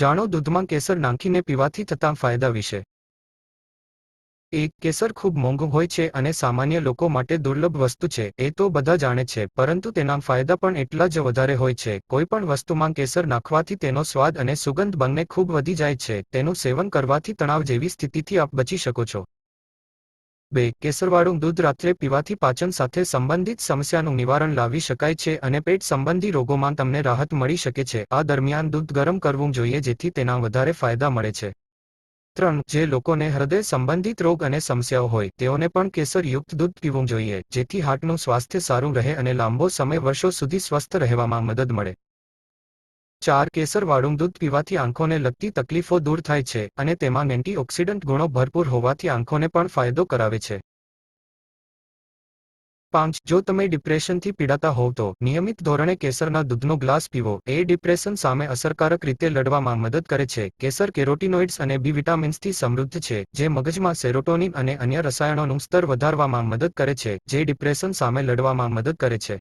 જાણો દૂધમાં કેસર નાખીને પીવાથી થતા ફાયદા વિશે. એક, કેસર ખૂબ મોંઘું હોય છે અને સામાન્ય લોકો માટે દુર્લભ વસ્તુ છે, એ તો બધા જાણે છે, પરંતુ તેના ફાયદા પણ એટલા જ વધારે હોય છે, કોઈ પણ વસ્તુમાં કેસર નાખવાથી તેનો સ્વાદ અને સુગંધ બંને ખૂબ વધી જાય છે, તેનું સેવન કરવાથી તણાવ જેવી સ્થિતિથી આપ બચી શકો છો. બે, કેસરવાળું દૂધ રાત્રે પીવાથી પાચન સાથે સંબંધિત સમસ્યાનું નિવારણ લાવી શકાય છે અને પેટ સંબંધી રોગોમાં તમને રાહત મળી શકે છે. આ દરમિયાન દૂધ ગરમ કરવું જોઈએ જેથી તેના વધારે ફાયદા મળે છે. ત્રણ, જે લોકોને હૃદય સંબંધિત રોગ અને સમસ્યાઓ હોય, તેઓને પણ કેસરયુક્ત દૂધ પીવું જોઈએ, જેથી હાર્ટનું સ્વાસ્થ્ય સારું રહે અને લાંબો સમય વર્ષો સુધી સ્વસ્થ રહેવામાં મદદ મળે. ચાર કેસરવાળું દૂધ પીવાથી આંખોને લગતી તકલીફો દૂર થાય છે અને તેમાં એન્ટીઓક્સિડન્ટ ગુણો ભરપૂર હોવાથી આંખોને પણ ફાયદો કરાવે છે. પાંચ, જો તમે ડિપ્રેશનથી પીડાતા હોવ તો નિયમિત ધોરણે કેસરના દૂધનો ગ્લાસ પીવો. એ ડિપ્રેશન સામે અસરકારક રીતે લડવામાં મદદ કરે છે. કેસર કેરોટીનોઇડ્સ અને બી વિટામિન્સથી સમૃદ્ધ છે, જે મગજમાં સેરોટોનિન અને અન્ય રસાયણોનું સ્તર વધારવામાં મદદ કરે છે, જે ડિપ્રેશન સામે લડવામાં મદદ કરે છે.